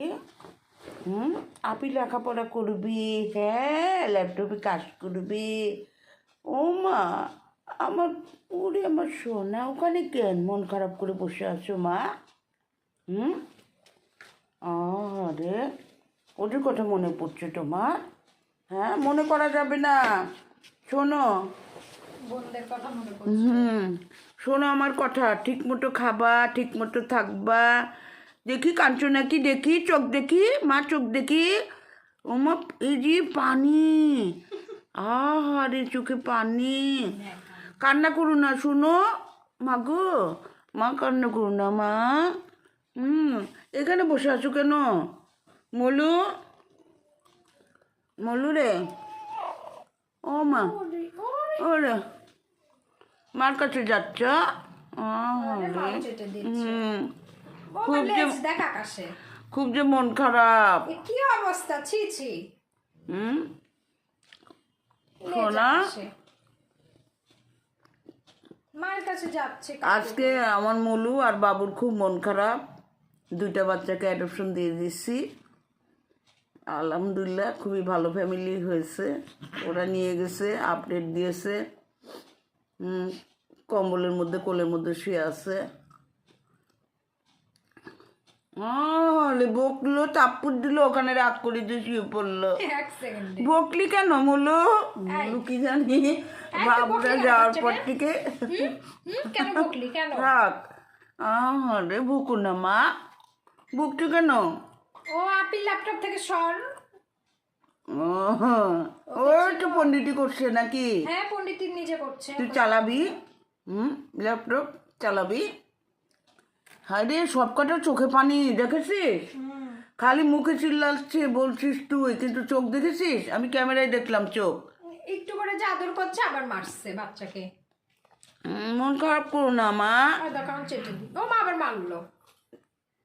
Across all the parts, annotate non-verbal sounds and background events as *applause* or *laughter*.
হুম? আপনি লেখাপড়া করবি হ্যাঁ ল্যাপটপে কাজ করবি। ও মা আমার ওরে আমার সোনা ওখানে কেন মন খারাপ করে বসে আছো মা? হুম? আরে ওদের কথা মনে পড়ছে তোমার হ্যাঁ মনে করা যাবে না। শোনো। হুম শোনো আমার কথা ঠিক মতো খাবা ঠিক মতো থাকবা দেখি কাঞ্চন নাকি দেখি চোখ দেখি মা চোখ দেখি। ও মা এই যে পানি। আহারে চোখে পানি। কান্না করো না শুনো। মা গো মা কান্না করো না মা। হুম এখানে বসে আছো কেন? মলু মলু রে। ও মা ওরে মার কাছে যাচ্ছ? হুম। দেখ আকাশে। খুব যে মন খারাপ। কি অবস্থা? ছি ছি। হুম? সোনা? মায়ের কাছে যাচ্ছে আজকে আমার মলু আর বাবুর খুব মন খারাপ। দুইটা বাচ্চাকে অ্যাডপশন দিয়ে দিচ্ছি আলহামদুলিল্লাহ খুবই ভালো ফ্যামিলি হয়েছে। ওরা নিয়ে গেছে আপডেট দিয়েছে। কম্বলের মধ্যে কোলের মধ্যে শুয়ে আছে। বকলো তাপ্পুর দিল ওখানে রাগ করে দিয়ে শুয়ে পড়ল। বকলি কেন মুলু? কি জানি? বাবুরা যাওয়ার পর থেকে। থাক। আরে বুকু না মা। বুকটু কেন? ও আপি ল্যাপটপ থেকে সর। ও একটু পন্ডিতি করছে নাকি? হ্যাঁ পণ্ডিত নিজে করছে। তুই চালাবি? হুম ল্যাপটপ চালাবি? হায় রে সব কটা চোখে পানি দেখেছিস? খালি মুখে চিল্লাচ্ছে বলছিস তুই কিন্তু চোখ দেখেছিস? আমি ক্যামেরায় দেখলাম চোখ। একটু করে যে আদর করছে আবার মারছে বাচ্চাকে। মন খারাপ করো না মা। চেটে ও মা আবার মারলো।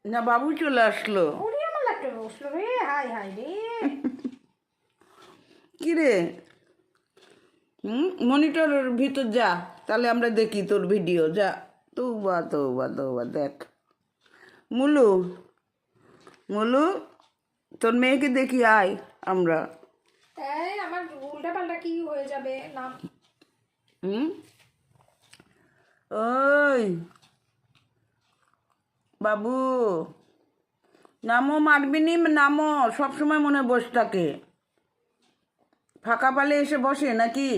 না বাবু চলে আসলো। আমার বসল রে হাই হাই রে। *laughs* কি রে? হুম মনিটরের ভিতর যা তাহলে আমরা দেখি তোর ভিডিও যা। তো বা তো বা তো বা দেখ। মুলু মুলু তোর মেয়েকে দেখি আয় আমরা। এই আমার উল্টা পাল্টা কি হয়ে যাবে? না হুম? ওই বাবু নামো মারবি নি নামো সবসময় মনে বসে থাকে। ফাঁকা পালে এসে বসে নাকি?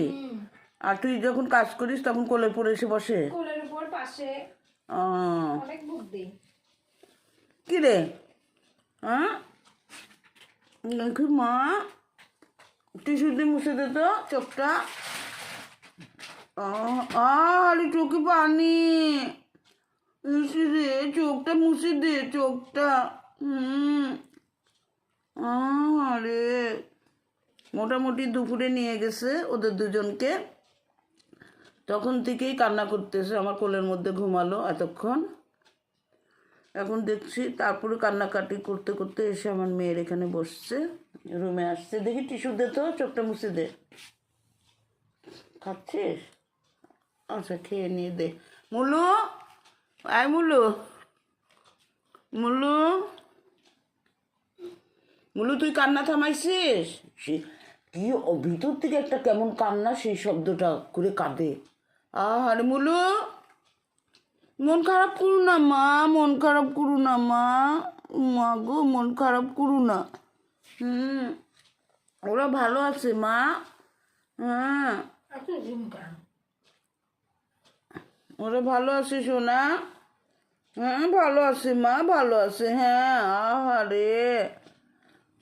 আর তুই যখন কাজ করিস তখন কোলে পড়ে এসে বসে। কোলের উপর পাশে। অনেক বুদ্ধি। কি রে? হ্যাঁ মা? টিস্যু দিয়ে মুছে দে তো চোখটা। আরে চোখে পানি। রে, চোখটা মুছে দে, চোখটা। হুম। আরে। মোটামুটি দুপুরে নিয়ে গেছে ওদের দুজনকে। তখন থেকেই কান্না করতেছে, আমার কোলের মধ্যে ঘুমালো এতক্ষণ। এখন দেখছি তারপরে কান্নাকাটি করতে করতে এসে আমার মেয়ের এখানে বসছে রুমে আসছে। দেখি টিস্যু দে তো, চোখটা মুছে দে। খাচ্ছিস? আচ্ছা খেয়ে নিয়ে দে। মুলু আয় মুলু মুলু মুলু তুই কান্না থামাইছিস? সে কি ভিতর থেকে একটা কেমন কান্না, সেই শব্দটা করে কাঁদে। আরে মুলু মন খারাপ করু না মা। মন খারাপ করু না মা। মা গো মন খারাপ করু না। হুম। ওরা ভালো আছে মা। হ্যাঁ ওরা ভালো আছে সোনা। হ্যাঁ ভালো আছে মা ভালো আছে। হ্যাঁ আহারে।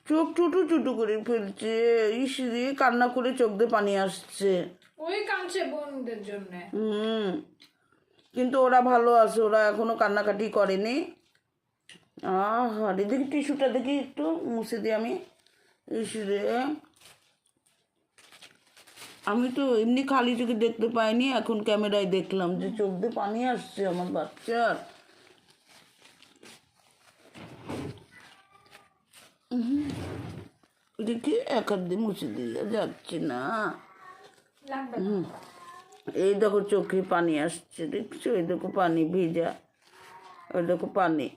চোখ চুটু চুটু করে ফেলছে। ইস রে কান্না করে চোখ দিয়ে পানি আসছে। ওই কাঁদছে বোনদের জন্য। হুম। কিন্তু ওরা ভালো আছে ওরা এখনও কান্নাকাটি করেনি। আহারে দেখি টিস্যুটা দেখি একটু মুছে দিই আমি। আমি তো এমনি খালি চোখে দেখতে পাইনি এখন ক্যামেরায় দেখলাম যে চোখ দিয়ে পানি আসছে আমার বাচ্চার। দেখি এক হাত দিয়ে মুছে দিয়ে যাচ্ছে না। না। এই দেখো চোখে পানি আসছে, দেখছ? এই দেখো পানি ভিজা ওই দেখো পানি।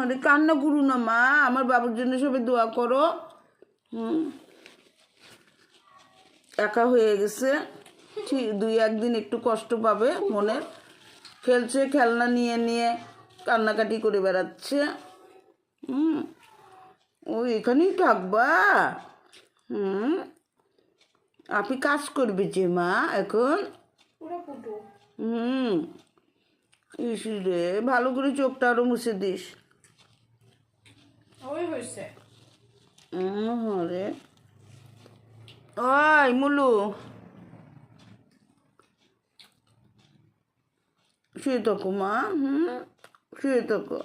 আরে কান্না করু না মা, আমার বাবুর জন্য সবাই দোয়া করো। হুম। একা হয়ে গেছে। ঠিক দুই একদিন একটু কষ্ট পাবে মনের খেলছে, খেলনা নিয়ে নিয়ে কান্নাকাটি করে বেড়াচ্ছে। হুম। ও, এখানেই থাকবা? হুম। আপনি কাজ করবে যে মা এখন? হুম। ভালো করে চোখটা আরও মুছে দিস। রে। ওই মুলু। শুয়ে থাকো মা হুম? শুয়ে থাকো।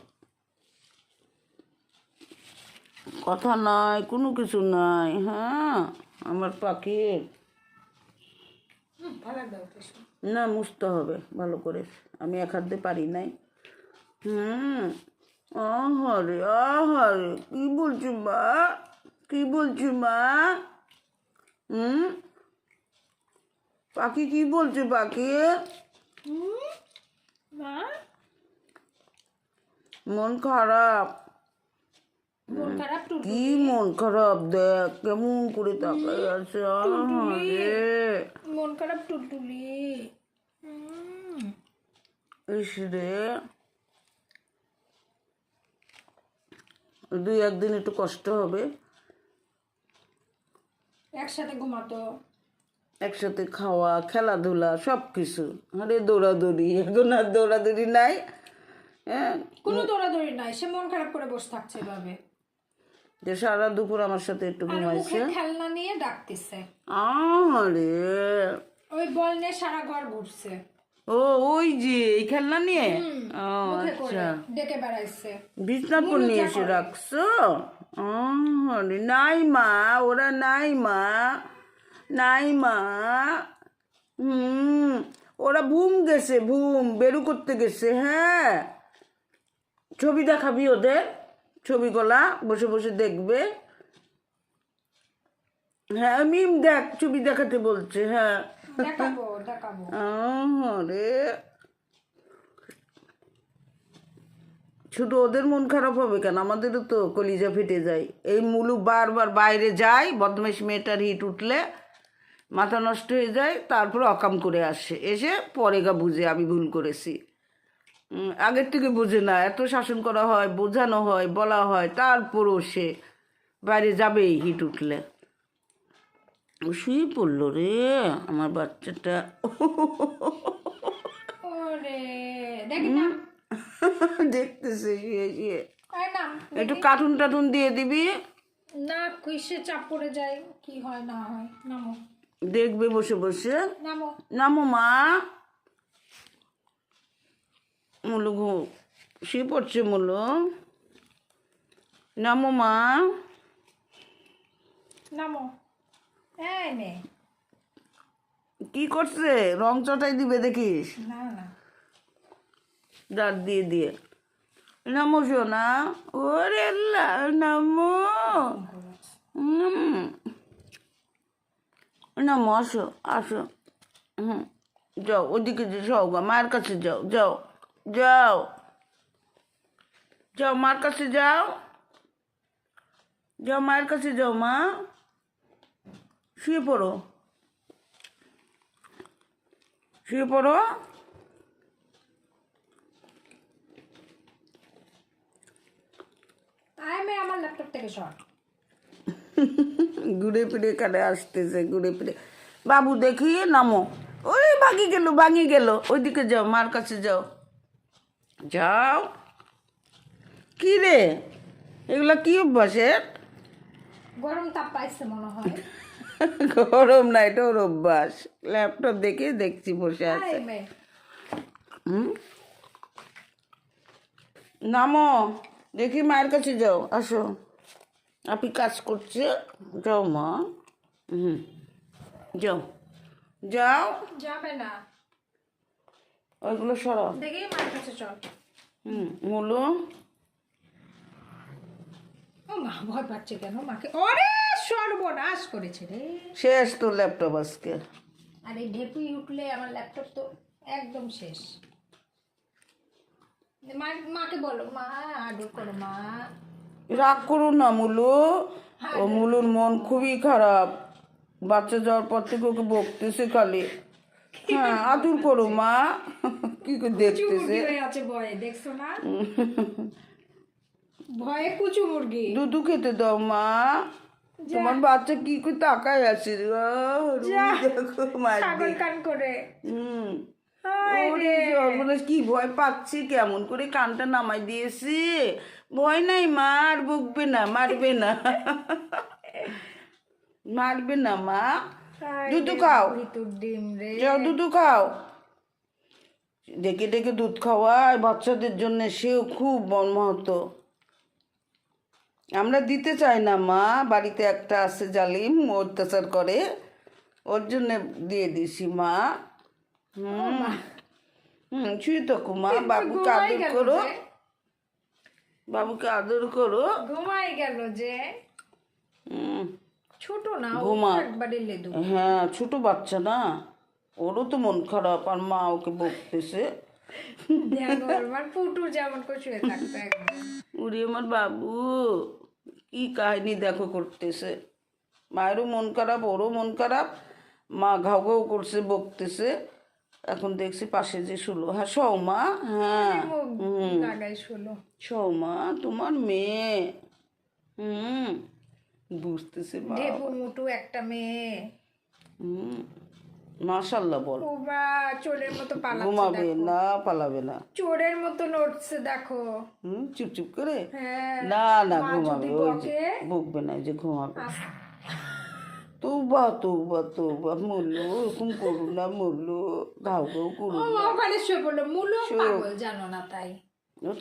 কথা নাই কোনো কিছু নাই হ্যাঁ? আমার পাখির। না মুছতে হবে ভালো করে। আমি এক হাতে পারি নাই। হুম আহারে আহারে কি বলছি মা? কি বলছি মা? হুম পাখি কি বলছে পাখি? মন খারাপ। কি মন খারাপ দেখ কেমন করে তাকাই আছে মন খারাপ টুলটুলি ইস রে। দুই একদিন একটু কষ্ট হবে। একসাথে ঘুমাতো। একসাথে খাওয়া খেলাধুলা সব কিছু আরে দৌড়াদৌড়ি এখন আর দৌড়াদৌড়ি নাই হ্যাঁ? কোনো দৌড়াদৌড়ি নাই সে মন খারাপ করে বসে থাকছে এভাবে। যে সারা দুপুর আমার সাথে একটু ঘুমাইছে। খেলনা নিয়ে ডাকতেছে। আরে ওই বল নিয়ে সারা ঘর ঘুরছে। ও ওই যে এই খেলনা নিয়ে? আচ্ছা। ডেকে বেড়াইছে। বিছনাপুর নিয়ে এসে রাখছো আরে নাই মা ওরা নাই মা। নাই মা। হুম ওরা ভুম গেছে ভুম। বেরু করতে গেছে হ্যাঁ। ছবি দেখাবি ওদের? ছবিগুলা বসে বসে দেখবে। হ্যাঁ মিম দেখ ছবি দেখাতে বলছে হ্যাঁ। শুধু ওদের মন খারাপ হবে কেন? আমাদেরও তো কলিজা ফেটে যায়। এই মুলু বারবার বাইরে যায় বদমাইশ মেয়েটার হিট উঠলে মাথা নষ্ট হয়ে যায় তারপর অকাম করে আসে। এসে পরে গা বুঝে আমি ভুল করেছি। আগের থেকে বুঝে না। এত শাসন করা হয় বোঝানো হয় বলা হয় তারপরও সে বাইরে যাবেই হিট উঠলে। শুয়ে পড়ল রে আমার বাচ্চাটা। ওরে দেখতেছে শুয়ে শুয়ে একটু কার্টুন টাটুন দিয়ে দিবি? না কিসে চাপ পড়ে যায় কি হয় না হয় নামো। দেখবে বসে বসে। নামো। নামো মা। শুয়ে পড়ছে মুলু নামো মা। নামো। এই নে। কি করছে? রং চটাই দিবে দেখিস। না না। দাঁত দিয়ে দিয়ে। নামো সোনা। ওরে আল্লাহ, নামো। নামো আসো আসো। হুম যাও ওদিকে যাও গা মায়ের কাছে যাও যাও। যাও। যাও মার কাছে যাও। যাও মায়ের কাছে যাও মা। শুয়ে পড়ো। শুয়ে পড়ো। আয় মে আমার ল্যাপটপ থেকে সর। *laughs* ঘুরে ফিরে কানে আসতেছে ঘুরে ফিরে। বাবু দেখি নামো। ওই ভাগি গেল ভাঙি গেল। ওইদিকে যাও মার কাছে যাও। যাও। কি রে? এগুলা কি অভ্যাসের গরম তাপ পাইছে মনে হয়। *laughs* গরম না এটা ওর অভ্যাস। ল্যাপটপ দেখে দেখছি বসে আছে। হুম? নামো দেখি মায়ের কাছে যাও। আসো। আপনি কাজ করছে। যাও মা। হুম। যাও। যাও। যাবে না। ওইগুলো সরাও দেখি মার কাছে চল। হুম মুলো। ও মা ভয় পাচ্ছে কেন মাকে? ওরে সর্বনাশ করেছে রে। শেষ তো ল্যাপটপ আজকে। আর এই ঢেকুই উঠলে আমার ল্যাপটপ তো একদম শেষ। মা- মাকে বলো মা আদর করো মা। রাগ করুন না মুলু। ও মুলুর মন খুবই খারাপ। বাচ্চা যাওয়ার পর থেকে ওকে বকতেছে খালি। হ্যাঁ আদর করো মা। কি করে দেখতেছে? আছে ভয়ে দেখছ না ভয়ে কুচু মুরগি। দুধু খেতে দাও মা। তোমার বাচ্চা কি করে তাকায় আছে কান করে। হুম। কি ভয় পাচ্ছি? কেমন করে কানটা নামাই দিয়েছি? ভয় নাই মার বকবে না মারবে না। *laughs* মারবে না মা। দুধ খাও। ডিম রে। যাও দুধ খাও। ডেকে ডেকে দুধ খাওয়ায় বাচ্চাদের জন্য সেও খুব মর্মাহত আমরা দিতে চাই না মা। বাড়িতে একটা আছে জালিম অত্যাচার করে। ওর জন্য দিয়ে দিছি মা। হুম হুম শুয়ে থাকো মা। বাবুকে আদর করো। বাবুকে আদর করো। ঘুমাই গেল যে। হুম। ছোট না ঘুমা। একবারে লেদু। হ্যাঁ ছোট বাচ্চা না। ওরও তো মন খারাপ আর মা ওকে বকতেছে। দেখো আমার পুটুর যেমন করে শুয়ে থাকতো একদম। উড়ি আমার বাবু কি কাহিনী দেখো করতেছে। মায়েরও মন খারাপ ওরও মন খারাপ। মা ঘাউ ঘাউ করছে বকতেছে। এখন দেখছি পাশে যে শুলো। হ্যাঁ সৌমা হ্যাঁ লাগাই শুলো। সৌমা তোমার মেয়ে। হুম। বুঝতেছে বা ঢেপু মুটু একটা মেয়ে। মাশাল্লাহ বল। চোরের মতো পালাচ্ছে ঘুমাবে না পালাবে না। চোরের মতো নড়ছে দেখো। হুম চুপ চুপ করে? হ্যাঁ। না না ঘুমাবে ওই যে বকে, বকবে না যে ঘুমাবে। তোবা তোবা তোবা মরলো এরকম করো না মরলো ঘাউ ঘাউ করো। ওখানে শুয়ে পড়ল। মূলো পাগল জানো না তাই।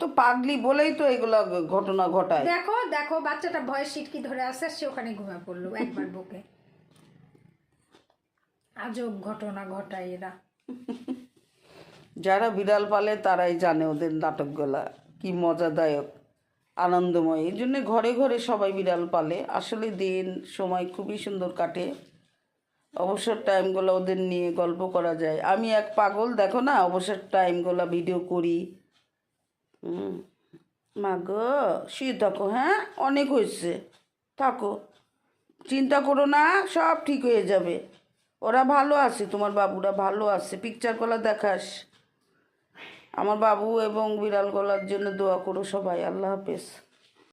তো পাগলি বলেই তো এগুলা ঘটনা ঘটায়। দেখো দেখো বাচ্চাটা ভয় সিটকি ধরে আসে সে ওখানে ঘুমিয়ে পড়ল একবার বুকে। আজব ঘটনা ঘটায় এরা। যারা বিড়াল পালে তারাই জানে ওদের নাটকগুলা কি মজাদায়ক আনন্দময়। এই জন্যে ঘরে ঘরে সবাই বিড়াল পালে। আসলে দিন সময় খুবই সুন্দর কাটে। অবসর টাইমগুলো ওদের নিয়ে গল্প করা যায়। আমি এক পাগল দেখো না অবসর টাইমগুলো ভিডিও করি। মা গো শুয়ে থাকো হ্যাঁ? অনেক হয়েছে। থাকো। চিন্তা করো না, সব ঠিক হয়ে যাবে। ওরা ভালো আছে, তোমার বাবুরা ভালো আছে। পিকচার কলা দেখাস। আমার বাবু এবং বিড়াল গলার জন্য দোয়া করো সবাই। আল্লাহ হাফেজ।